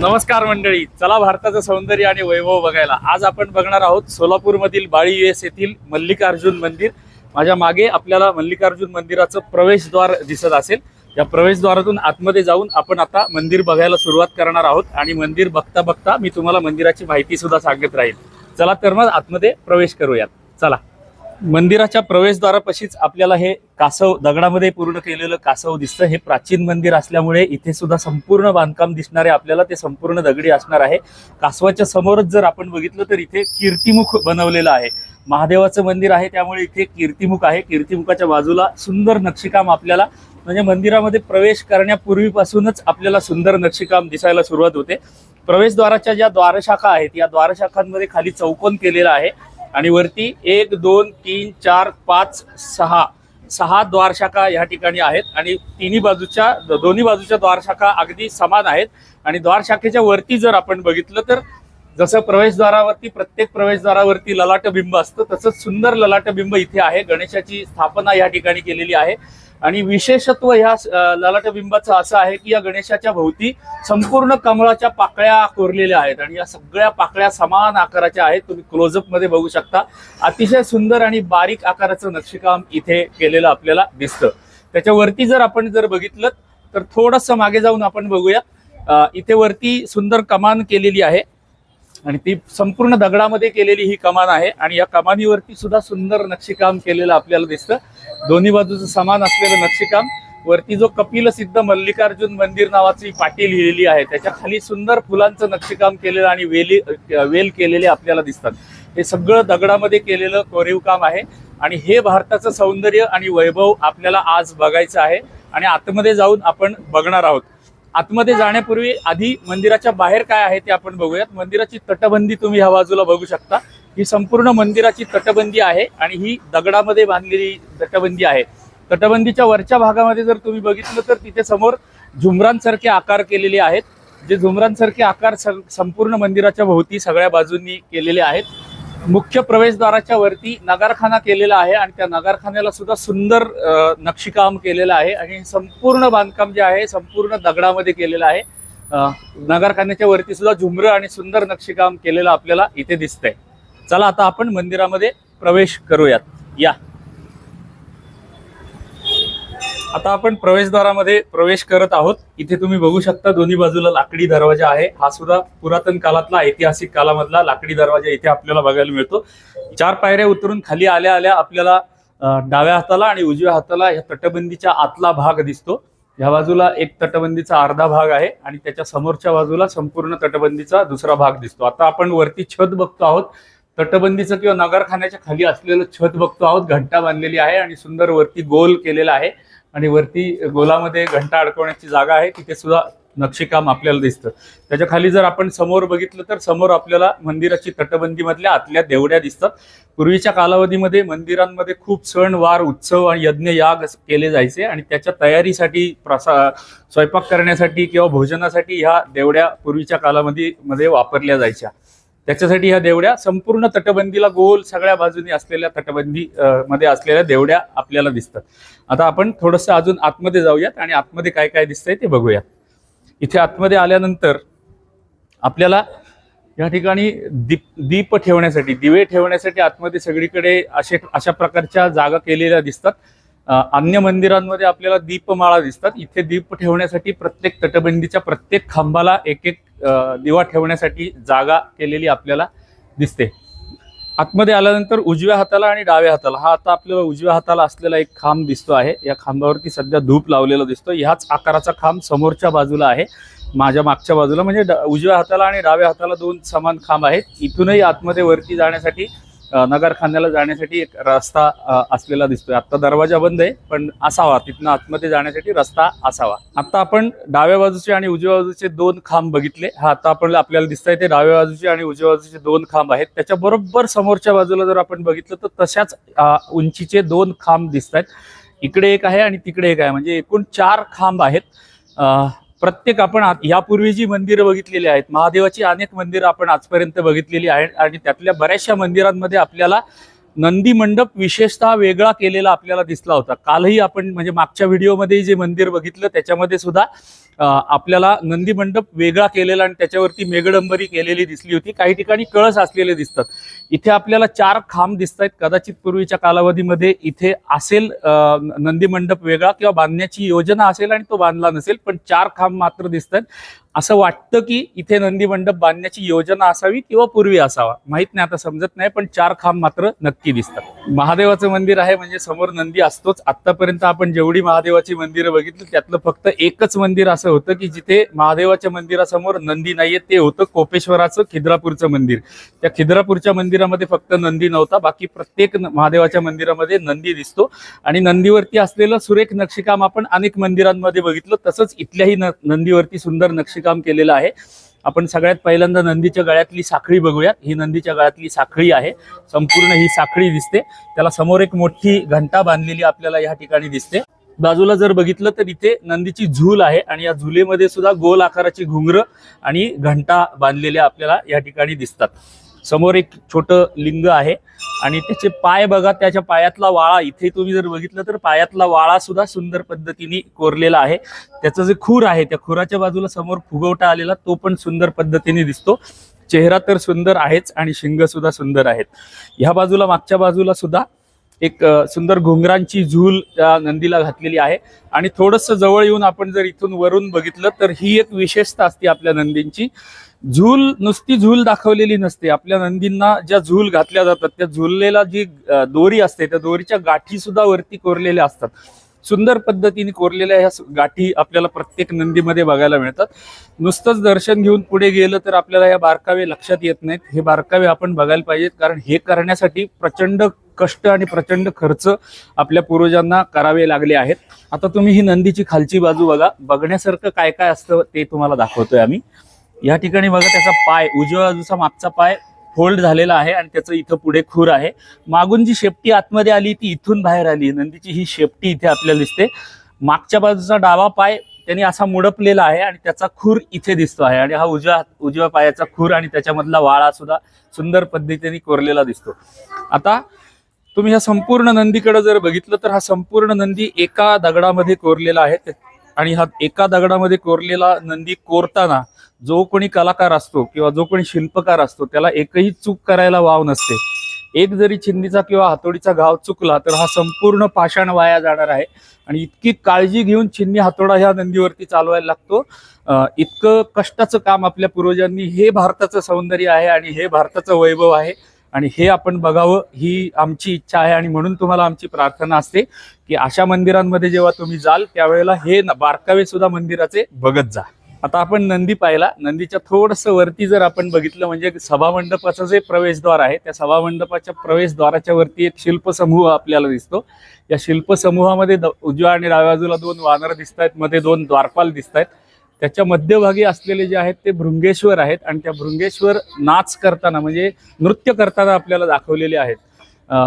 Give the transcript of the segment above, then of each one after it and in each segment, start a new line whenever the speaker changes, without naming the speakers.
नमस्कार मंडळी. चला भारताचं सौंदर्य आणि वैभव बघायला. आज आपण बघणार आहोत सोलापूरमधील बाळी युएस येथील मल्लिकार्जुन मंदिर. माझ्या मागे आपल्याला मल्लिकार्जुन मंदिराचं प्रवेशद्वार दिसत असेल. या प्रवेशद्वारातून आतमध्ये जाऊन आपण आता मंदिर बघायला सुरुवात करणार आहोत आणि मंदिर बघता बघता मी तुम्हाला मंदिराची माहिती सुद्धा सांगत राहील. चला तर मग आतमध्ये प्रवेश करूयात. चला. मंदिराच्या प्रवेशद्वारापाशीच आपल्याला हे कासव दगडामध्ये पूर्ण केलेलं कासव दिसतं. हे प्राचीन मंदिर असल्यामुळे इथे सुद्धा संपूर्ण बांधकाम दिसणारे आपल्याला ते संपूर्ण दगडी असणार आहे. कासवाच्या समोरच जर आपण बघितलं तर इथे कीर्तिमुख बनवलेलं आहे. महादेवाचं मंदिर आहे त्यामुळे इथे कीर्तिमुख आहे. कीर्तिमुखाच्या बाजूला सुंदर नक्षीकाम आपल्याला म्हणजे मंदिरामध्ये प्रवेश करण्यापूर्वीपासूनच आपल्याला सुंदर नक्षीकाम दिसायला सुरुवात होते. प्रवेशद्वाराच्या ज्या द्वारशाखा आहेत या द्वारशाखांमध्ये खाली चौकोन केलेला आहे. आणि वरती एक दोन तीन चार पाच सहा. सहा द्वारशाखा या ठिकाणी आहेत आणि तिन्ही बाजूच्या दोन्ही बाजूच्या द्वारशाखा अगदी समान आहेत. आणि द्वारशाखेच्या वरती जर आपण बघितलं तर जसं प्रवेशद्वारावरती प्रत्येक प्रवेशद्वारावरती ललाटबिंब असतं तसंच सुंदर ललाटबिंब इथे आहे. गणेशाची स्थापना या ठिकाणी केलेली आहे. आणि विशेषत्व ह्या अं, ललाटबिंबाचं असं आहे की या गणेशाच्या भोवती संपूर्ण कमळाच्या पाकळ्या कोरलेल्या आहेत आणि या सगळ्या पाकळ्या समान आकाराच्या आहेत. तुम्ही क्लोजअपमध्ये बघू शकता. अतिशय सुंदर आणि बारीक आकाराचं नक्षीकाम इथे केलेलं आपल्याला दिसतं. त्याच्यावरती जर आपण जर बघितलं तर थोडंसं मागे जाऊन आपण बघूया. इथे वरती सुंदर कमान केलेली आहे. आणि ती संपूर्ण दगडामध्ये केलेली ही कमान आहे. आणि या कमानीवरती सुद्धा सुंदर नक्षीकाम केलेलं आपल्याला दिसतं. दोन्ही बाजूचं समान असलेलं नक्षीकाम. वरती जो कपिल सिद्ध मल्लिकार्जुन मंदिर नावाची पाटी लिहिलेली आहे. त्याच्याखाली सुंदर फुलांचं नक्षीकाम केलेलं आणि वेली वेल केलेले आपल्याला दिसतात. हे सगळं दगडामध्ये केलेलं कोरीव काम आहे. आणि हे भारताचं सौंदर्य आणि वैभव आपल्याला आज बघायचं आहे. आणि आतमध्ये जाऊन आपण बघणार आहोत. आतमध्ये जाण्यापूर्वी आधी मंदिराच्या बाहेर काय आहे ते आपण बघूयात. मंदिराची तटबंदी तुम्ही ह्या बाजूला बघू शकता. ही संपूर्ण मंदिराची तटबंदी आहे आणि ही दगडामध्ये बांधलेली तटबंदी आहे. तटबंदीच्या वरच्या भागामध्ये जर तुम्ही बघितलं तर तिथे समोर झुमरांसारखे आकार केलेले आहेत. जे झुमरांसारखे आकार संपूर्ण मंदिराच्या भोवती सगळ्या बाजूंनी केलेले आहेत. मुख्य प्रवेशद्वाराच्या वरती नगारखाना केलेला आहे आणि त्या नगारखान्याला सुद्धा सुंदर नक्षीकाम केलेलं आहे आणि संपूर्ण बांधकाम जे आहे संपूर्ण दगडामध्ये केलेलं आहे. अ, नगारखान्याच्या वरती सुद्धा झुमरं आणि सुंदर नक्षीकाम केलेलं आपल्याला इथे दिसतंय. चला आता आपण मंदिरामध्ये प्रवेश करूयात. या. आता आपण प्रवेशद्वारामध्ये प्रवेश करत आहोत. इथे तुम्ही बघू शकता दोन्ही बाजूला लाकडी दरवाजा आहे. हा सुद्धा पुरातन काळातला ऐतिहासिक कालामधला लाकडी दरवाजा इथे आपल्याला बघायला मिळतो. चार पायऱ्या उतरून खाली आल्या आल्या आपल्याला डाव्या हाताला आणि उजव्या हाताला या तटबंदीच्या आतला भाग दिसतो. या बाजूला एक तटबंदीचा अर्धा भाग आहे आणि त्याच्या समोरच्या बाजूला संपूर्ण तटबंदीचा दुसरा भाग दिसतो. आता आपण वरती छत बघतो आहोत. तटबंदीचं किंवा नगरखान्याच्या खाली असलेलं छत बघतो आहोत. घंटा बांधलेली आहे आणि सुंदर वरती गोल केलेला आहे. आणि वरती गोलामध्ये घंटा अडकवण्याची जागा आहे तिथे सुद्धा नक्षीकाम आपल्याला दिसतं. त्याच्याखाली जर आपण समोर बघितलं तर समोर आपल्याला मंदिराची तटबंदी मधल्या आतल्या देवड्या दिसतात. पूर्वीच्या कालावधीमध्ये मंदिरांमध्ये खूप सण वार उत्सव आणि यज्ञ याग केले जायचे आणि त्याच्या तयारीसाठी प्रसा स्वयंपाक करण्यासाठी किंवा भोजनासाठी ह्या देवड्या पूर्वीच्या कालामध्ये मध्ये वापरल्या जायच्या. त्याच्यासाठी ह्या देवड्या संपूर्ण तटबंदीला गोल सगळ्या बाजूनी असलेल्या तटबंदी मध्ये असलेल्या देवड्या आपल्याला दिसतात. आता आपण थोडंसं अजून आतमध्ये जाऊयात आणि आतमध्ये काय काय दिसतंय ते बघूयात. इथे आतमध्ये आल्यानंतर आपल्याला या ठिकाणी दीप दीप ठेवण्यासाठी दिवे ठेवण्यासाठी आतमध्ये सगळीकडे असे अशा प्रकारच्या जागा केलेल्या दिसतात. अन्य मंदिरांमध्ये आपल्याला दीपमाळा दिसतात. इथे दीप ठेवण्यासाठी प्रत्येक तटबंदीच्या प्रत्येक खांबाला एक एक दिवा ठेवण्यासाठी जागा केलेली आपल्याला दिसते. आतमध्ये आल्यानंतर उजव्या हाताला आणि डाव्या हाताला. हा आता आपल्याला उजव्या हाताला असलेला एक खांब दिसतो आहे. या खांबावरती सध्या धूप लावलेला दिसतो ह्याच आकाराचा खांब समोरच्या बाजूला आहे. माझ्या मागच्या बाजूला. म्हणजे ड- उजव्या हाताला आणि डाव्या हाताला दोन समान खांब आहेत. इथूनही आतमध्ये वरती जाण्यासाठी नगरखान्याला जाण्यासाठी एक रस्ता असलेला दिसतोय. आता दरवाजा बंद आहे पण असावा. तिथनं आतमध्ये जाण्यासाठी रस्ता असावा. आता आपण डाव्या बाजूचे आणि उजव्या बाजूचे दोन खांब बघितले. हा आता आपण आपल्याला दिसतंय ते डाव्या बाजूचे आणि उजव्या बाजूचे दोन खांब आहेत. त्याच्या बरोबर समोरच्या बाजूला जर आपण बघितलं तर तशाच उंचीचे दोन खांब दिसत आहेत इकडे एक आहे आणि तिकडे एक आहे. म्हणजे एकूण चार खांब आहेत. प्रत्येक आपण यापूर्वी जी मंदिरं बघितलेली आहेत महादेवाची अनेक मंदिरं आपण आजपर्यंत बघितलेली आहेत आणि त्यातल्या बऱ्याचशा मंदिरांमध्ये आपल्याला नंदी मंडप विशेषतः वेगळा केलेला आपल्याला दिसला होता. कालही आपण म्हणजे मागच्या व्हिडिओमध्ये जे मंदिर बघितलं त्याच्यामध्ये सुद्धा आपल्याला नंदी मंडप वेगळा केलेला आणि त्याच्यावरती मेघडंबरी केलेली दिसली होती. काही ठिकाणी कळस असलेले दिसतात. इथे आपल्याला चार खांब दिसत आहेत कदाचित पूर्वीच्या कालावधीमध्ये इथे असेल नंदी मंडप वेगळा किंवा बांधण्याची योजना असेल आणि तो बांधला नसेल पण चार खांब मात्र दिसत आहेत असं वाटतं की इथे नंदी मंडप बांधण्याची योजना असावी किंवा पूर्वी असावा. माहीत नाही आता समजत नाही पण चार खांब मात्र नक्की दिसतात. महादेवाचं मंदिर आहे म्हणजे समोर नंदी असतोच. आतापर्यंत आपण जेवढी महादेवाची मंदिरं बघितली त्यातलं फक्त एकच मंदिर असं होतं की जिथे महादेवाच्या मंदिरासमोर नंदी नाहीये ते होतं कोपेश्वराचं खिद्रापूरचं मंदिर. त्या खिद्रापूरच्या मंदिरामध्ये फक्त नंदी नव्हता बाकी प्रत्येक महादेवाच्या मंदिरामध्ये नंदी दिसतो. आणि नंदीवरती असलेलं सुरेख नक्षीकाम आपण अनेक मंदिरांमध्ये बघितलं तसंच इथल्याही न- नंदीवरती सुंदर नक्षीकाम केलेलं आहे. आपण सगळ्यात पहिल्यांदा नंदीच्या गळ्यातली साखळी बघूयात. ही नंदीच्या गळ्यातली साखळी आहे. संपूर्ण ही साखळी दिसते. त्याला समोर एक मोठी घंटा बांधलेली आपल्याला या ठिकाणी दिसते. बाजूला जर बघितलं तर इथे नंदीची झूल आहे आणि या झुलेमध्ये सुद्धा गोल आकाराची घुंगर आणि घंटा बांधलेल्या आपल्याला या ठिकाणी दिसतात. समोर एक छोटं लिंग आहे आणि त्याचे पाय बघा त्याच्या पायातला वाळा इथे तुम्ही जर बघितलं तर पायातला वाळा सुद्धा सुंदर पद्धतीने कोरलेला आहे. त्याचं जे खूर आहे त्या खुराच्या बाजूला समोर फुगवटा आलेला तो पण सुंदर पद्धतीने दिसतो. चेहरा तर सुंदर आहेच आणि शिंग सुद्धा सुंदर आहेत. ह्या बाजूला मागच्या बाजूला सुद्धा एक सुंदर घुंगरांची झूल त्या नंदीला घातलेली आहे. आणि थोडंसं जवळ येऊन आपण जर इथून वरून बघितलं तर ही एक विशेषता असते आपल्या नंदींची. झूल नुसती झूल दाखवलेली नसते. आपल्या नंदींना ज्या झूल घातल्या जातात त्या झुललेला जी दोरी असते त्या दोरीच्या गाठी सुद्धा वरती कोरलेल्या असतात. सुंदर पद्धतीने कोरलेल्या ह्या गाठी आपल्याला प्रत्येक नंदीमध्ये बघायला मिळतात. नुसतंच दर्शन घेऊन पुढे गेलं तर आपल्याला या बारकावे लक्षात येत नाहीत. हे बारकावे आपण बघायला पाहिजेत कारण हे करण्यासाठी प्रचंड कष्ट आणि प्रचंड खर्च आपल्या पूर्वजांना करावे लागले आहेत. आता तुम्ही ही नंदीची खालची बाजू बघा. बघण्यासारखं काय काय असतं ते तुम्हाला दाखवतोय आम्ही. या ठिकाणी बघा त्याचा पाय उजव्या बाजूचा मागचा पाय फोल्ड झालेला आहे आणि त्याचं इथं पुढे खूर आहे. मागून जी शेपटी आतमध्ये आली ती इथून बाहेर आली. नंदीची ही शेपटी इथे आपल्याला दिसते. मागच्या बाजूचा डावा पाय त्यांनी असा मुडपलेला आहे आणि त्याचा खूर इथे दिसतो आहे. आणि हा उजव्या उजव्या पायाचा खूर आणि त्याच्यामधला वाळा सुद्धा सुंदर पद्धतीने कोरलेला दिसतो. आता तुम्ही ह्या संपूर्ण नंदीकडे जर बघितलं तर हा संपूर्ण नंदी एका दगडामध्ये कोरलेला आहे. आणि हा एका दगडामध्ये कोरलेला नंदी कोरताना जो कोणी कलाकार असतो किंवा जो कोणी शिल्पकार असतो त्याला एकही चूक करायला वाव नसते. एक जरी चिंदीचा किंवा हातोडीचा घाव चुकला तर हा संपूर्ण पाषाण वाया जाणार आहे. आणि इतकी काळजी घेऊन चिन्नी हातोडा ह्या नंदीवरती चालवायला लागतो. इतकं कष्टाचं काम आपल्या पूर्वजांनी हे भारताचं सौंदर्य आहे आणि हे भारताचं वैभव आहे. आणि हे आपण बघावं ही आमची इच्छा आहे आणि म्हणून तुम्हाला आमची प्रार्थना असते की अशा मंदिरांमध्ये जेव्हा तुम्ही जाल त्यावेळेला हे न- बारकावे सुद्धा मंदिराचे बघत जा. आता आपण नंदी पाहिला नंदीच्या थोडस वरती जर आपण बघितलं म्हणजे सभामंडपाचं जे प्रवेशद्वार आहे त्या सभामंडपाच्या प्रवेशद्वाराच्या वरती एक शिल्पसमूह आपल्याला दिसतो. या शिल्पसमूहामध्ये द- उजव्या आणि डाव्या बाजूला दोन वानर दिसत आहेत मध्ये दोन द्वारपाल दिसत आहेत त्याच्या मध्यभागी असलेले जे आहेत ते भृंगेश्वर आहेत आणि त्या भृंगेश्वर नाच करताना म्हणजे नृत्य करताना आपल्याला दाखवलेले आहेत.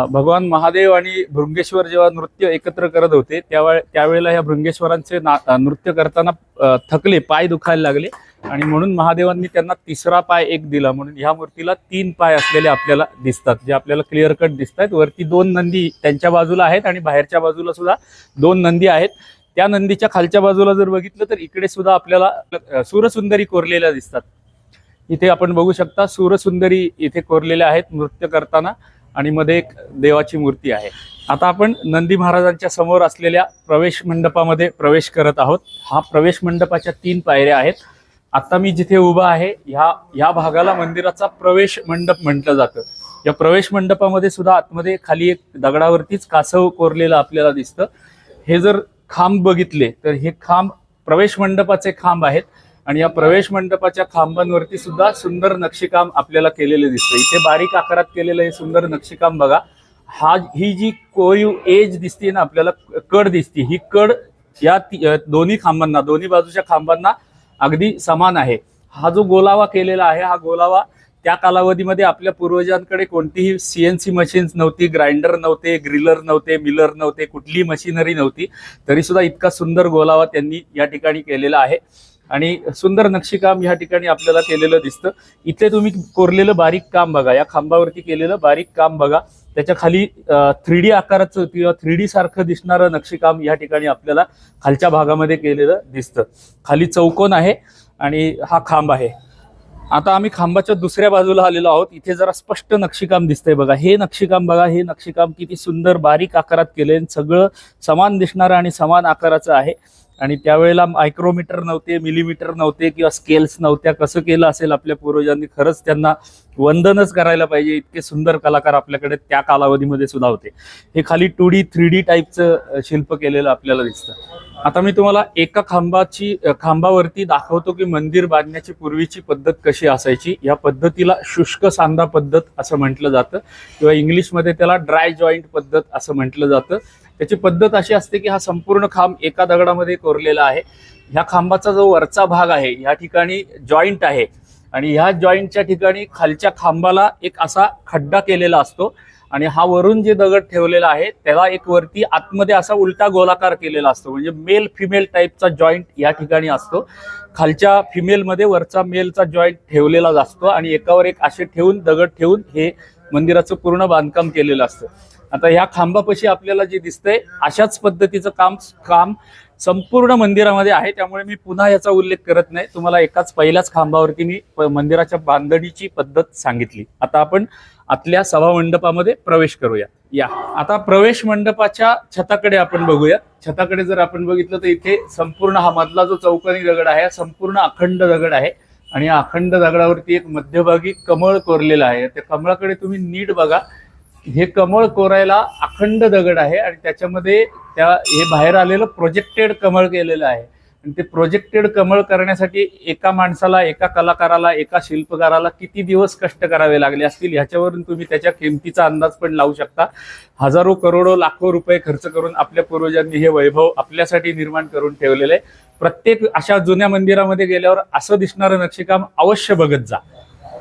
भगवान महादेव आणि भृंगेश्वर जेव्हा नृत्य एकत्र करत होते त्यावेळे त्यावेळेला ह्या भृंगेश्वरांचे ना नृत्य करताना थकले पाय दुखायला लागले आणि म्हणून महादेवांनी त्यांना तिसरा पाय एक दिला. म्हणून ह्या मूर्तीला तीन पाय असलेले आपल्याला दिसतात जे आपल्याला क्लिअर कट दिसत आहेत वरती दोन नंदी त्यांच्या बाजूला आहेत आणि बाहेरच्या बाजूला सुद्धा दोन नंदी आहेत. त्या नंदीच्या खालच्या बाजूला जर बघितलं तर इकडे सुद्धा आपल्याला सूरसुंदरी कोरलेल्या दिसतात. इथे आपण बघू शकता सूरसुंदरी इथे कोरलेल्या आहेत नृत्य करताना आणि मध्ये एक देवाची मूर्ती आहे. आता आपण नंदी महाराजांच्या समोर असलेल्या प्रवेश मंडपामध्ये प्रवेश करत आहोत. हा प्रवेश मंडपाच्या तीन पायऱ्या आहेत. आता मी जिथे उभा आहे ह्या ह्या भागाला मंदिराचा प्रवेश मंडप म्हटलं जातं. या प्रवेश मंडपामध्ये सुद्धा आतमध्ये खाली एक दगडावरतीच कासव कोरलेलं आपल्याला दिसतं. हे जर खांब बघितले तर हे खांब प्रवेश मंडपाचे खांब आहेत. आणि या प्रवेश मंडपाच्या खांबांवरती सुद्धा सुंदर नक्षीकाम आपल्याला केलेलं दिसतं. इथे बारीक आकारात केलेलं हे सुंदर नक्षीकाम बघा. हा ही जी कोरीव एज दिसते ना आपल्याला कड दिसते. ही कड या दोन्ही खांबांना दोन्ही बाजूच्या खांबांना अगदी समान आहे. हा जो गोलावा केलेला आहे हा गोलावा त्या कालावधीमध्ये आपल्या पूर्वजांकडे कोणतीही सीएनसी मशीन्स नव्हती ग्राइंडर नव्हते ग्रिलर नव्हते मिलर नव्हते कुठलीही मशिनरी नव्हती तरी सुद्धा इतका सुंदर गोलावा त्यांनी या ठिकाणी केलेला आहे. आणि सुंदर नक्षीकाम या ठिकाणी आपल्याला केलेलं दिसतं. इथे तुम्ही कोरलेलं बारीक काम बघा या खांबावरती केलेलं बारीक काम बघा. त्याच्याखाली थ्री डी आकाराचं किंवा थ्री डी सारखं दिसणारं नक्षीकाम या ठिकाणी आपल्याला खालच्या भागामध्ये केलेलं दिसतं. खाली चौकोन आहे आणि हा खांब आहे. आता आम्ही खांबाच्या दुसऱ्या बाजूला आलेलो आहोत. इथे जरा स्पष्ट नक्षीकाम दिसतंय बघा. हे नक्षीकाम बघा हे नक्षीकाम किती सुंदर बारीक आकारात केलंय. सगळं समान दिसणारं आणि समान आकाराचं आहे. आणि त्यावेळेला मायक्रोमीटर नव्हते मिलीमीटर नव्हते किंवा स्केल्स नव्हत्या. कसं केलं असेल आपल्या पूर्वजांनी खरंच त्यांना वंदनच करायला पाहिजे. इतके सुंदर कलाकार आपल्याकडे त्या कालावधीमध्ये सुद्धा होते. हे खाली टू डी थ्री डी टाईपचं शिल्प केलेलं आपल्याला दिसतं. आता मी तुम्हाला एका खांबाची खांबावरती दाखवतो की मंदिर बांधण्याची पूर्वीची पद्धत कशी असायची. या पद्धतीला शुष्क सांदा पद्धत असं म्हटलं जातं. किंवा इंग्लिशमध्ये त्याला ड्राय जॉईंट पद्धत असं म्हटलं जातं. त्याची पद्धत अशी असते की हा संपूर्ण खांब एका दगडामध्ये कोरलेला आहे. ह्या खांबाचा जो वरचा भाग आहे ह्या ठिकाणी जॉईंट आहे. आणि ह्या जॉईंटच्या ठिकाणी खालच्या खांबाला एक असा खड्डा केलेला असतो आणि हा वरून जे दगड ठेवलेला आहे त्याला एक वरती आतमध्ये असा उलटा गोलाकार केलेला असतो. म्हणजे मेल फिमेल टाईपचा जॉईंट या ठिकाणी असतो. खालच्या फिमेलमध्ये वरचा मेलचा जॉईंट ठेवलेला असतो आणि एकावर एक असे ठेवून दगड ठेवून हे मंदिराचं पूर्ण बांधकाम केलेलं असतं. आता ह्या खांबापाशी आपल्याला जे दिसतंय अशाच पद्धतीचं काम काम संपूर्ण मंदिरामध्ये आहे. त्यामुळे मी पुन्हा याचा उल्लेख करत नाही. तुम्हाला एकाच पहिल्याच खांबावरती मी प- मंदिराच्या बांधणीची पद्धत सांगितली. आता आपण आतल्या सभा मंडपामध्ये प्रवेश करूया. या. आता प्रवेश मंडपाच्या छताकडे आपण बघूया. छताकडे जर आपण बघितलं तर इथे संपूर्ण हा मधला जो चौकणी दगड आहे हा संपूर्ण अखंड दगड आहे. आणि या अखंड दगडावरती एक मध्यभागी कमळ कोरलेलं आहे. त्या कमळाकडे तुम्ही नीट बघा. हे कमळ कोरायला अखंड दगड आहे आणि त्याच्यामध्ये त्या हे बाहेर आलेलं प्रोजेक्टेड कमळ केलेलं आहे. आणि ते प्रोजेक्टेड कमळ करण्यासाठी एका माणसाला एका कलाकाराला एका शिल्पकाराला किती दिवस कष्ट करावे लागले असतील ह्याच्यावरून तुम्ही त्याच्या किमतीचा अंदाज पण लावू शकता. हजारो करोडो लाखो रुपये खर्च करून आपल्या पूर्वजांनी हे वैभव आपल्यासाठी निर्माण करून ठेवलेलं आहे. प्रत्येक अशा जुन्या मंदिरामध्ये गेल्यावर असं दिसणारं नक्षीकाम अवश्य बघत जा.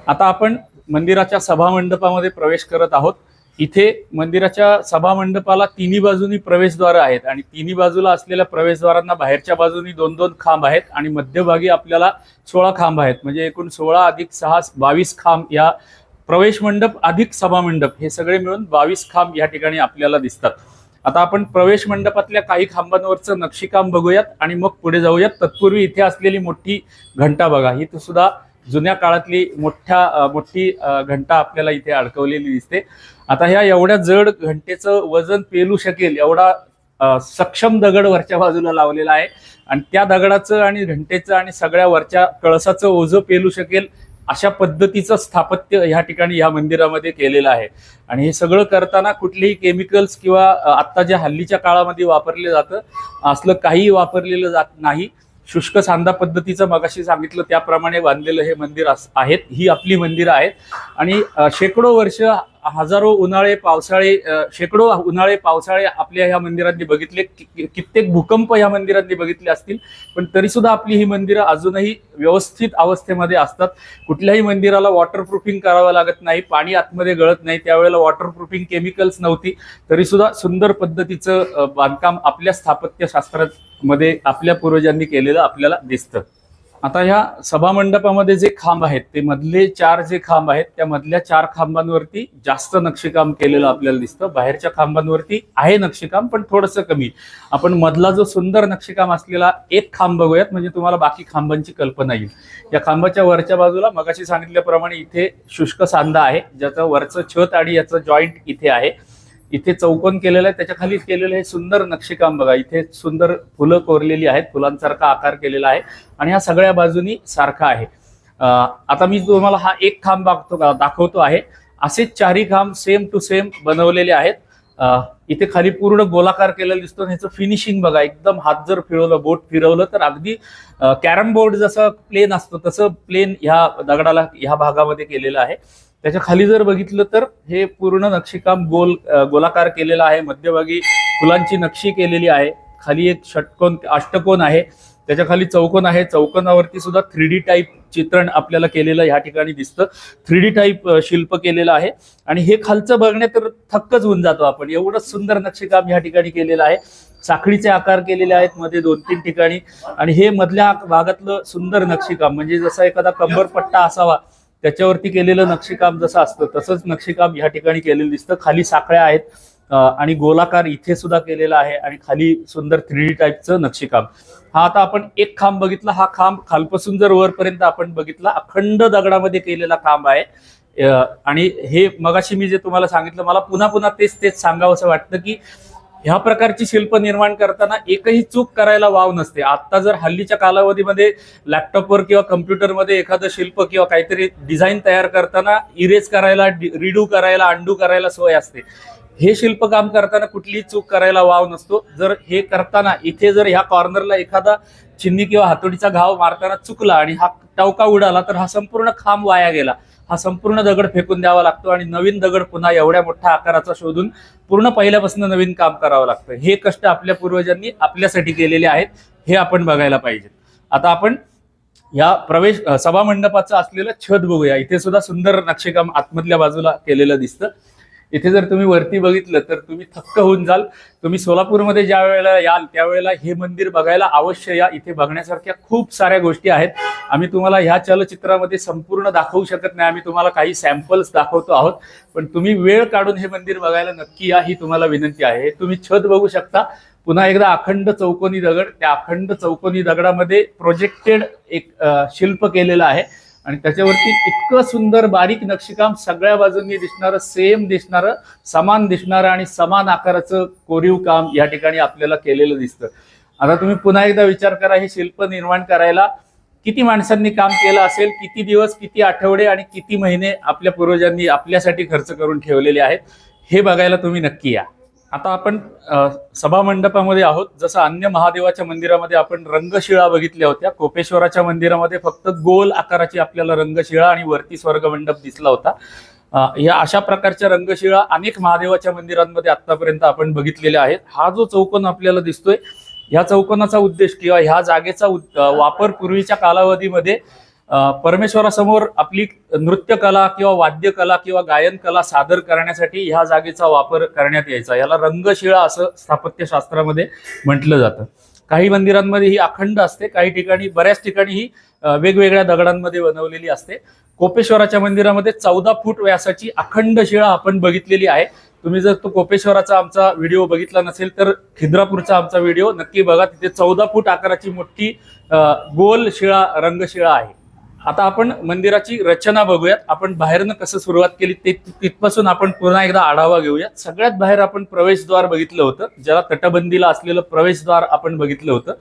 आता आपण मंदिराच्या सभामंडपामध्ये प्रवेश करत आहोत. इथे मंदिराच्या सभामंडपाला तिन्ही बाजूनी प्रवेशद्वार आहेत आणि तिन्ही बाजूला असलेल्या प्रवेशद्वारांना बाहेरच्या बाजूनी दोन दोन खांब आहेत आणि मध्यभागी आपल्याला सोळा खांब आहेत. म्हणजे एकूण सोळा अधिक सहा बावीस खांब या प्रवेश मंडप अधिक सभामंडप हे सगळे मिळून बावीस खांब या ठिकाणी आपल्याला दिसतात. आता आपण प्रवेश मंडपातल्या काही खांबांवरचं नक्षीकाम बघूयात आणि मग पुढे जाऊयात. तत्पूर्वी इथे असलेली मोठी घंटा बघा. ही सुद्धा जुन्या काळातली मोठ्या मोठी घंटा आपल्याला इथे अडकवलेली दिसते. आता ह्या एवढ्या जड घंटेचं वजन पेलू शकेल एवढा सक्षम दगड वरच्या बाजूला लावलेला आहे. आणि त्या दगडाचं आणि घंटेचं आणि सगळ्या वरच्या कळसाचं ओझं पेलू शकेल अशा पद्धतीचं स्थापत्य ह्या ठिकाणी ह्या मंदिरामध्ये केलेलं आहे. आणि हे सगळं करताना कुठलेही केमिकल्स किंवा आत्ता ज्या हल्लीच्या काळामध्ये वापरले जातं असलं काही वापरलेलं जात नाही. शुष्क सांदा पद्धतीचं मगाशी सांगितलं त्याप्रमाणे बांधलेलं हे मंदिर आहेत. ही आपली मंदिरं आहेत. आणि शेकडो वर्ष हजारो उन्हाळे पावसाळे शेकडो उन्हाळे पावसाळे आपल्या ह्या मंदिरांनी बघितले. कि- कित्येक भूकंप ह्या मंदिरांनी बघितले असतील. पण तरी सुद्धा आपली ही मंदिरं अजूनही व्यवस्थित अवस्थेमध्ये असतात. कुठल्याही मंदिराला वॉटरप्रूफिंग करावं लागत नाही. पाणी आतमध्ये गळत नाही. त्यावेळेला वॉटरप्रूफिंग केमिकल्स नव्हती. तरी सुद्धा सुंदर पद्धतीचं बांधकाम आपल्या स्थापत्यशास्त्रामध्ये आपल्या पूर्वजांनी केलेलं आपल्याला दिसतं. आता ह्या सभामंडपामध्ये जे खांब आहेत ते मधले चार जे खांब आहेत त्या मधल्या चार खांबांवरती जास्त नक्षीकाम केलेलं आपल्याला दिसतं. बाहेरच्या खांबांवरती आहे नक्षीकाम पण थोडंसं कमी. आपण मधला जो सुंदर नक्षीकाम असलेला एक खांब बघूयात म्हणजे तुम्हाला बाकी खांबांची कल्पना येईल. या खांबाच्या वरच्या बाजूला मगाशी सांगितल्याप्रमाणे इथे शुष्क सांदा आहे ज्याचं वरचं छत आणि याचं जॉईंट इथे आहे. इथे चौकोन केलेलं आहे त्याच्याखाली केलेलं हे सुंदर नक्षीकाम बघा. इथे सुंदर फुलं कोरलेली आहेत फुलांसारखा आकार केलेला आहे आणि ह्या सगळ्या बाजूनी सारखा आहे. आता मी तुम्हाला हा एक खांब दाखवतो दाखवतो आहे. असेच चारही खांब सेम टू सेम बनवलेले आहेत. इथे खाली पूर्ण गोलाकार केलेला दिसतो आणि ह्याचं फिनिशिंग बघा एकदम हात जर फिरवलं बोट फिरवलं तर अगदी कॅरम बोर्ड जसं प्लेन असतं तसं प्लेन ह्या दगडाला ह्या भागामध्ये केलेलं आहे. त्याच्याखाली जर बघितलं तर हे पूर्ण नक्षीकाम गोल गोलाकार केलेलं आहे. मध्यभागी फुलांची नक्षी केलेली आहे. खाली एक षटकोन अष्टकोन आहे. त्याच्याखाली चौकोन आहे. चौकोनावरती सुद्धा थ्री डी टाईप चित्रण आपल्याला केलेलं ह्या ठिकाणी दिसतं. थ्री डी टाईप शिल्प केलेलं आहे. आणि हे खालचं बघण्यात तर थक्कच होऊन जातो आपण. एवढं सुंदर नक्षीकाम ह्या ठिकाणी केलेलं आहे. साखळीचे आकार केलेले आहेत मध्ये दोन तीन ठिकाणी. आणि हे मधल्या भागातलं सुंदर नक्षीकाम म्हणजे जसा एखादा कंबरपट्टा असावा त्याच्यावरती केलेलं नक्षीकाम जसं असतं तसंच नक्षीकाम ह्या ठिकाणी केलेलं दिसतं. खाली साखळ्या आहेत आणि गोलाकार इथे सुद्धा केलेला आहे आणि खाली सुंदर थ्री डी टाईपचं नक्षीकाम. हा आता आपण एक खांब बघितला. हा खांब खालपासून जर वरपर्यंत आपण बघितला अखंड दगडामध्ये केलेला खांब आहे. आणि हे मगाशी मी जे तुम्हाला सांगितलं मला पुन्हा पुन्हा तेच तेच सांगावं असं वाटतं की ह्या प्रकारची शिल्प निर्माण करताना एकही चूक करायला वाव नसते. आता जर हल्लीच्या कालावधीमध्ये लॅपटॉपवर किंवा कम्प्युटरमध्ये एखादं शिल्प किंवा काहीतरी डिझाईन तयार करताना इरेज करायला रिडू करायला अंडू करायला सोय असते. हे शिल्पकाम करताना कुठलीही चूक करायला वाव नसतो. जर हे करताना इथे जर ह्या कॉर्नरला एखादा चिन्नी किंवा हातोडीचा घाव मारताना चुकला आणि हा टवका उडाला तर हा संपूर्ण खांब वाया गेला. हा संपूर्ण दगड फेकून द्यावा लागतो आणि नवीन दगड पुन्हा एवढ्या मोठ्या आकाराचा शोधून पूर्ण पहिल्यापासून नवीन काम करावं लागतं. हे कष्ट आपल्या पूर्वजांनी आपल्यासाठी केलेले आहेत हे आपण बघायला पाहिजे. आता आपण या प्रवेश सभामंडपाचं सभा मंडपाचं असलेलं छत बघूया. इथे सुद्धा सुंदर नक्षीकाम आतमधल्या बाजूला केलेलं दिसतं. इथे जर तुम्ही वरती बघितलं तर तुम्ही थक्क होऊन जाल. तुम्ही सोलापूरमध्ये ज्या वेळेला याल त्यावेळेला हे मंदिर बघायला अवश्य या. इथे बघण्यासारख्या खूप साऱ्या गोष्टी आहेत. आम्ही तुम्हाला ह्या चलचित्रामध्ये संपूर्ण दाखवू शकत नाही. आम्ही तुम्हाला काही सॅम्पल्स दाखवतो आहोत. पण तुम्ही वेळ काढून हे मंदिर बघायला नक्की या ही तुम्हाला विनंती आहे. तुम्ही छत बघू शकता. पुन्हा एकदा अखंड चौकोनी दगड. त्या अखंड चौकोनी दगडामध्ये प्रोजेक्टेड एक शिल्प केलेलं आहे. आणि त्याच्यावरती इतकं सुंदर बारीक नक्षीकाम सगळ्या बाजूंनी दिसणारं सेम दिसणारं समान दिसणारं आणि समान आकाराचं कोरीव काम या ठिकाणी आपल्याला केलेलं दिसतं. आता तुम्ही पुन्हा एकदा विचार करा हे शिल्प निर्माण करायला. किती माणसांनी काम केलं असेल किती दिवस किती आठवडे आणि किती महिने आपल्या पूर्वजांनी आपल्यासाठी खर्च करून ठेवलेले आहेत हे बघायला तुम्ही नक्की या. आता आपण सभामंडपामध्ये सभा मंडपामध्ये आहोत. जसं अन्य महादेवाच्या मंदिरामध्ये आपण रंगशिळा बघितल्या होत्या. कोपेश्वराच्या मंदिरामध्ये फक्त गोल आकाराची आपल्याला रंगशिळा आणि वरती स्वर्ग मंडप दिसला होता. या अशा प्रकारच्या रंगशिळा अनेक महादेवाच्या मंदिरांमध्ये आतापर्यंत आपण बघितलेल्या आहेत. हा जो चौकोन आपल्याला दिसतोय ह्या चौकोनाचा उद्देश किंवा ह्या जागेचा उद- वापर पूर्वीच्या कालावधीमध्ये परमेश्वरासमोर आपली नृत्यकला किंवा वाद्यकला किंवा गायन कला सादर करण्यासाठी ह्या जागेचा वापर करण्यात यायचा. याला रंगशिळा असं स्थापत्यशास्त्रामध्ये म्हटलं जातं. काही मंदिरांमध्ये ही अखंड असते काही ठिकाणी बऱ्याच ठिकाणी ही वेगवेगळ्या दगडांमध्ये बनवलेली असते. कोपेश्वराच्या मंदिरामध्ये चौदा फूट व्यासाची अखंड शिळा आपण बघितलेली आहे. तुम्ही जर तो कोपेश्वराचा आमचा व्हिडिओ बघितला नसेल तर खिद्रापूरचा आमचा व्हिडिओ नक्की बघा. तिथे चौदा फूट आकाराची मोठी गोल शिळा रंगशिळा आहे. आता आपण मंदिराची रचना बघूयात. आपण बाहेरनं कसं सुरुवात केली ते तिथपासून आपण पुन्हा एकदा आढावा घेऊयात. सगळ्यात बाहेर आपण प्रवेशद्वार बघितलं होतं. ज्याला तटबंदीला असलेलं प्रवेशद्वार आपण बघितलं होतं.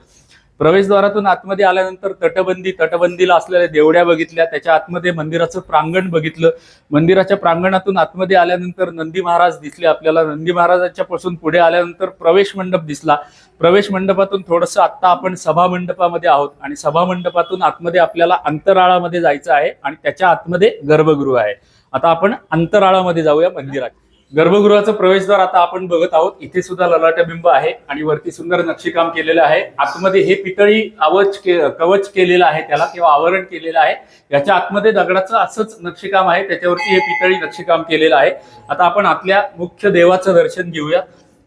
प्रवेशद्वारातून आतमध्ये आल्यानंतर तटबंदी तटबंदीला असलेल्या देवड्या बघितल्या त्याच्या आतमध्ये मंदिराचं प्रांगण बघितलं. मंदिराच्या प्रांगणातून आतमध्ये आल्यानंतर नंदी महाराज दिसले आपल्याला. नंदी महाराजांच्या पासून पुढे आल्यानंतर प्रवेश मंडप दिसला. प्रवेश मंडपातून थोडंसं आत्ता आपण सभा मंडपामध्ये आहोत आणि सभा मंडपातून आतमध्ये आपल्याला अंतराळामध्ये जायचं आहे आणि त्याच्या आतमध्ये गर्भगृह आहे. आता आपण अंतराळामध्ये जाऊया मंदिरात. गर्भगृहाचं प्रवेशद्वार आता आपण बघत आहोत. इथे सुद्धा ललाटबिंब आहे आणि वरती सुंदर नक्षीकाम केलेलं आहे. आतमध्ये हे पितळी आवच के कवच केलेलं आहे त्याला किंवा आवरण केलेलं आहे. याच्या आतमध्ये दगडाचं असंच नक्षीकाम आहे. त्याच्यावरती हे पितळी नक्षीकाम केलेलं आहे. आता आपण आतल्या मुख्य देवाचं दर्शन घेऊया.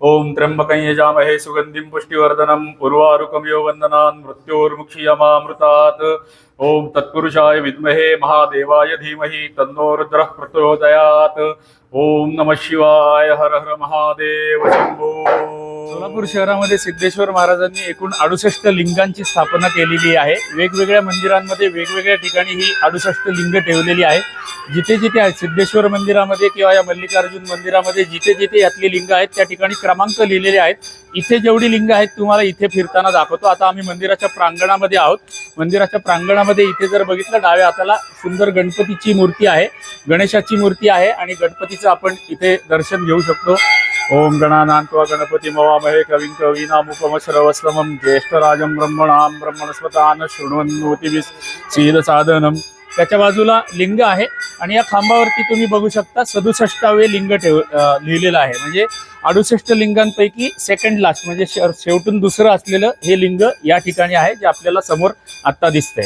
ओम त्र्यंबकं यजामहे सुगंधिं पुष्टिवर्धनम् उर्वारुकमिव वन्दनान् मृत्योर्मुक्षीयमामृतात्। ओम तत्पुरुषाय विद्महे महादेवाय धीमहि तन्नो रुद्रः प्रचोदयात्। ओम नमः शिवाय हर हर महादेव शंभो सोलापूर शहरामध्ये सिद्धेश्वर महाराजांनी एकूण अडुसष्ट लिंगांची स्थापना केलेली आहे. वेगवेगळ्या मंदिरांमध्ये वेगवेगळ्या ठिकाणी ही अडुसष्ट लिंग ठेवलेली आहे. जिथे जिथे आहे सिद्धेश्वर मंदिरामध्ये किंवा या मल्लिकार्जुन मंदिरामध्ये जिथे जिथे यातली लिंग आहेत त्या ठिकाणी क्रमांक लिहिलेले आहेत. इथे जेवढी लिंग आहेत तुम्हाला इथे फिरताना दाखवतो. आता आम्ही मंदिराच्या प्रांगणामध्ये आहोत. मंदिराच्या प्रांगणामध्ये इथे जर बघितलं डाव्या हाताला सुंदर गणपतीची मूर्ती आहे. गणेशाची मूर्ती आहे आणि गणपतीचं आपण इथे दर्शन घेऊ शकतो. ओम गणानान्त्वा गणपती मवामहे कविं कवीनामुपमश्रवस्तमं ज्येष्ठराजं ब्रह्मणां ब्रह्मणस्वतान शृण्वन्नोतिभिः सीदसादनम त्याच्या बाजूला लिंग आहे आणि या खांबावरती तुम्ही बघू शकता सदुसष्टावे लिंग ठेव लिहिलेलं आहे. म्हणजे अडुसष्ट लिंगांपैकी सेकंड लास्ट म्हणजे शेवटून दुसरं असलेलं हे लिंग या ठिकाणी आहे जे आपल्याला समोर आता दिसतंय.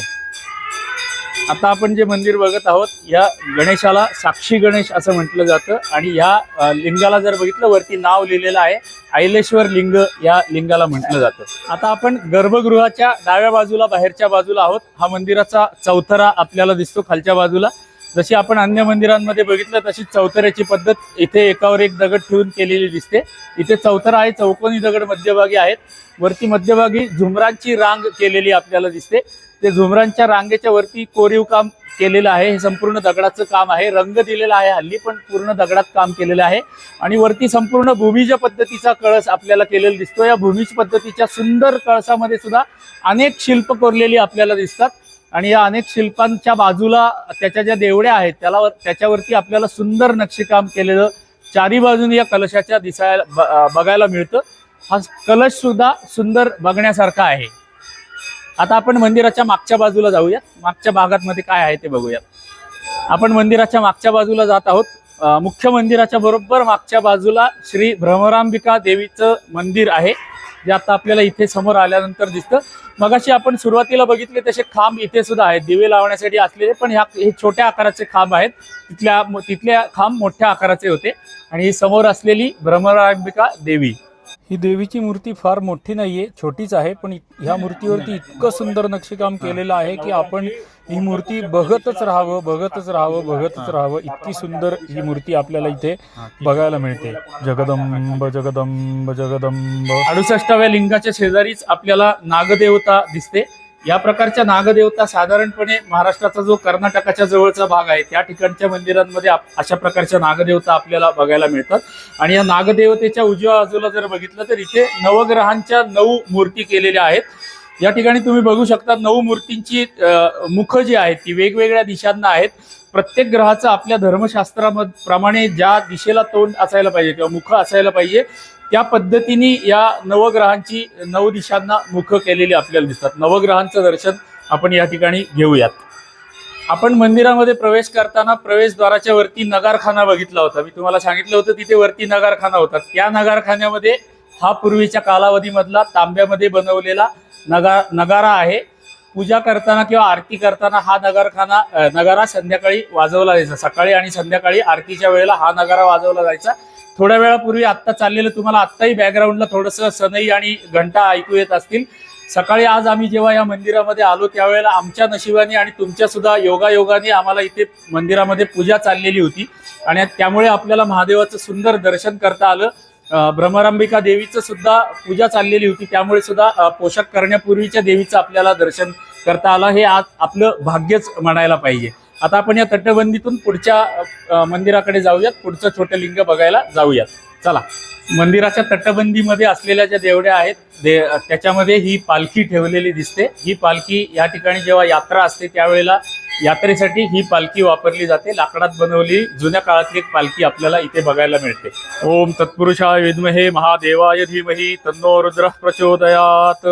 आता आपण जे मंदिर बघत आहोत या गणेशाला साक्षी गणेश असं म्हटलं जातं. आणि या लिंगाला जर बघितलं वरती नाव लिहिलेलं आहे ऐलेश्वर लिंग या लिंगाला म्हटलं जातं. आता आपण गर्भगृहाच्या डाव्या बाजूला बाहेरच्या बाजूला आहोत. हा मंदिराचा चौथरा आपल्याला दिसतो खालच्या बाजूला. जशी आपण अन्य मंदिरांमध्ये बघितलं तशी चौथऱ्याची पद्धत इथे एकावर एक दगड ठेवून केलेली दिसते. इथे चौथरा आहे चौकोनी दगड मध्यभागी आहेत. वरती मध्यभागी झुमरांची रांग केलेली आपल्याला दिसते. ते झुमरांच्या रांगेच्या वरती कोरीव काम केलेलं आहे. हे संपूर्ण दगडाचं काम आहे. रंग दिलेला आहे हल्ली पण पूर्ण दगडात काम केलेलं आहे. आणि वरती संपूर्ण भूमिज पद्धतीचा कळस आपल्याला केलेला दिसतो या भूमिज पद्धतीच्या सुंदर कळसामध्ये सुद्धा अनेक शिल्प कोरलेली आपल्याला दिसतात. आणि या अनेक शिल्पांच्या बाजूला त्याच्या ज्या देवड्या आहेत त्याला त्याच्यावरती आपल्याला सुंदर नक्षीकाम केलेलं चारी बाजूने या कलशाच्या दिसायला ब- बघायला मिळतं. हा कलश सुद्धा सुंदर बघण्यासारखा आहे. आता आपण मंदिराच्या मागच्या बाजूला जाऊया मागच्या भागात मध्ये काय आहे ते बघूयात. आपण मंदिराच्या मागच्या बाजूला जात आहोत. मुख्य मंदिराच्या बरोबर मागच्या बाजूला श्री भ्रमरांबिका देवीचं मंदिर आहे. जे आता आपल्याला इथे समोर आल्यानंतर दिसतं. मगाशी आपण सुरुवातीला बघितले तसे खांब इथे सुद्धा आहेत. दिवे लावण्यासाठी असलेले पण ह्या हे छोट्या आकाराचे खांब आहेत. तिथल्या तिथल्या खांब मोठ्या आकाराचे होते. आणि समोर असलेली भ्रमरांबिका देवी. ही देवीची मूर्ती फार मोठी नाहीये छोटीच आहे पण ह्या मूर्तीवरती इतकं सुंदर नक्षीकाम केलेलं आहे की आपण ही मूर्ती बघतच राहावं बघतच राहावं बघतच राहावं. इतकी सुंदर ही मूर्ती आपल्याला इथे बघायला मिळते. जगदंब जगदंब जगदंब. अडुसष्टाव्या लिंगाच्या शेजारीच आपल्याला नागदेवता दिसते. या प्रकारच्या नागदेवता साधारणपणे महाराष्ट्राचा जो कर्नाटकाच्या जवळचा भाग आहे त्या ठिकाणच्या मंदिरांमध्ये अशा प्रकारच्या नागदेवता आपल्याला बघायला मिळतात. आणि या नागदेवतेच्या उजव्या बाजूला जर बघितलं तर इथे नवग्रहांच्या नऊ मूर्ती केलेल्या आहेत. या ठिकाणी तुम्ही बघू शकता नऊ मूर्तींची मुखं मुख जी आहेत ती वेगवेगळ्या दिशांना आहेत. प्रत्येक ग्रहाचं आपल्या धर्मशास्त्राप्रमाणे प्रमाणे ज्या दिशेला तोंड असायला पाहिजे किंवा मुख असायला पाहिजे त्या पद्धतीने या नवग्रहांची नऊ दिशांना मुख केलेली आपल्याला दिसतात. नवग्रहांचं दर्शन आपण या ठिकाणी घेऊयात. आपण मंदिरामध्ये प्रवेश करताना प्रवेशद्वाराच्या वरती नगारखाना बघितला होता. मी तुम्हाला सांगितलं होतं तिथे वरती नगारखाना होता. त्या नगारखान्यामध्ये हा पूर्वीच्या कालावधीमधला तांब्यामध्ये बनवलेला नगा नगारा आहे. पूजा करताना किंवा आरती करताना हा नगरखाना नगारा संध्याकाळी वाजवला जायचा. सकाळी आणि संध्याकाळी आरतीच्या वेळेला हा नगारा वाजवला जायचा. थोड्या वेळापूर्वी आत्ता चाललेलं तुम्हाला आत्ताही बॅकग्राऊंडला थोडंसं सनई आणि घंटा ऐकू येत असतील. सकाळी आज आम्ही जेव्हा या मंदिरामध्ये आलो त्यावेळेला आमच्या नशिबाने आणि तुमच्या सुद्धा योगायोगाने आम्हाला इथे मंदिरामध्ये पूजा चाललेली होती. आणि त्यामुळे आपल्याला महादेवाचं सुंदर दर्शन करता आलं. भ्रमरांबिका देवीचं सुद्धा पूजा चाललेली होती. त्यामुळे सुद्धा पोशाख करण्यापूर्वीच्या देवीचं आपल्याला दर्शन करता आलं. हे आज आपलं भाग्यच म्हणायला पाहिजे. आता आपण या तटबंदीतून पुढच्या मंदिराकडे जाऊयात. पुढचं छोटं लिंग बघायला जाऊयात. चला. मंदिराच्या तटबंदीमध्ये असलेल्या ज्या देवड्या आहेत दे त्याच्यामध्ये ही पालखी ठेवलेली दिसते. ही पालखी या ठिकाणी जेव्हा यात्रा असते त्यावेळेला यात्रेसाठी ही पालखी वापरली जाते. लाकडात बनवली जुन्या काळातली एक पालखी आपल्याला इथे बघायला मिळते. ओम तत्पुरुषाय विद्महे महादेवाय धीमही तन्नो रुद्र प्रचोदयात.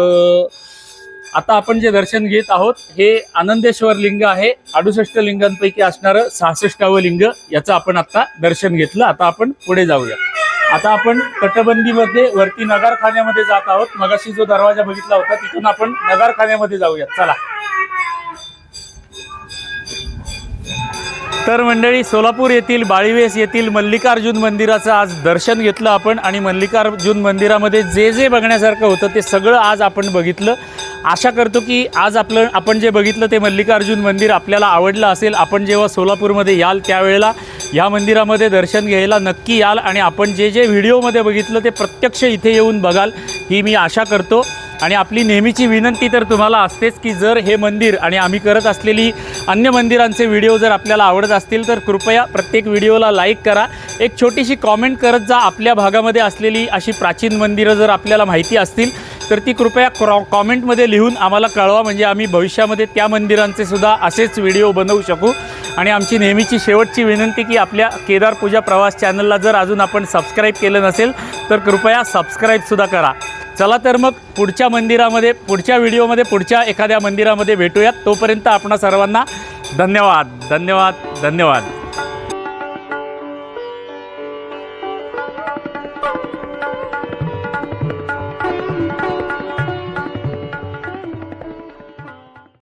आता आपण जे दर्शन घेत आहोत हे आनंदेश्वर लिंग आहे. अडुसष्ट लिंगांपैकी असणारं सहासष्टावं लिंग याचं आपण आता दर्शन घेतलं. आता आपण पुढे जाऊया. आता आपण तटबंदीमध्ये वरती नगारखान्यामध्ये जात आहोत. मगाशी जो दरवाजा बघितला होता तिथून आपण नगारखान्यामध्ये जाऊया चला. तर मंडळी सोलापूर येथील बाळीवेस येथील मल्लिकार्जुन मंदिराचं आज दर्शन घेतलं आपण आणि मल्लिकार्जुन मंदिरामध्ये जे जे बघण्यासारखं होतं ते सगळं आज आपण बघितलं. आशा करतो की आज आपलं आपण जे बघितलं ते मल्लिकार्जुन मंदिर आपल्याला आवडलं असेल. आपण जेव्हा सोलापूरमध्ये याल त्यावेळेला या मंदिरामध्ये दर्शन घ्यायला नक्की याल आणि आपण जे जे व्हिडिओमध्ये बघितलं ते प्रत्यक्ष इथे येऊन बघाल ही मी आशा करतो. आणि आपली नेहमीची विनंती तर तुम्हाला असतेच की जर हे मंदिर आणि आम्ही करत असलेली अन्य मंदिरांचे व्हिडिओ जर आपल्याला आवडत असतील तर कृपया प्रत्येक व्हिडिओला लाईक करा. एक छोटीशी कॉमेंट करत जा आपल्या भागामध्ये असलेली अशी प्राचीन मंदिरं जर आपल्याला माहिती असतील तर ती कृपया क्रॉ कॉमेंटमध्ये लिहून आम्हाला कळवा. म्हणजे आम्ही भविष्यामध्ये त्या मंदिरांचे सुद्धा असेच व्हिडिओ बनवू शकू. आणि आमची नेहमीची शेवटची विनंती की आपल्या केदार पूजा प्रवास चॅनलला जर अजून आपण सबस्क्राईब केलं नसेल तर कृपया सबस्क्राईबसुद्धा करा. चला तर मग पुढच्या मंदिरामध्ये पुढच्या व्हिडिओमध्ये पुढच्या एखाद्या मंदिरामध्ये भेटूयात. तोपर्यंत आपणा सर्वांना धन्यवाद धन्यवाद धन्यवाद.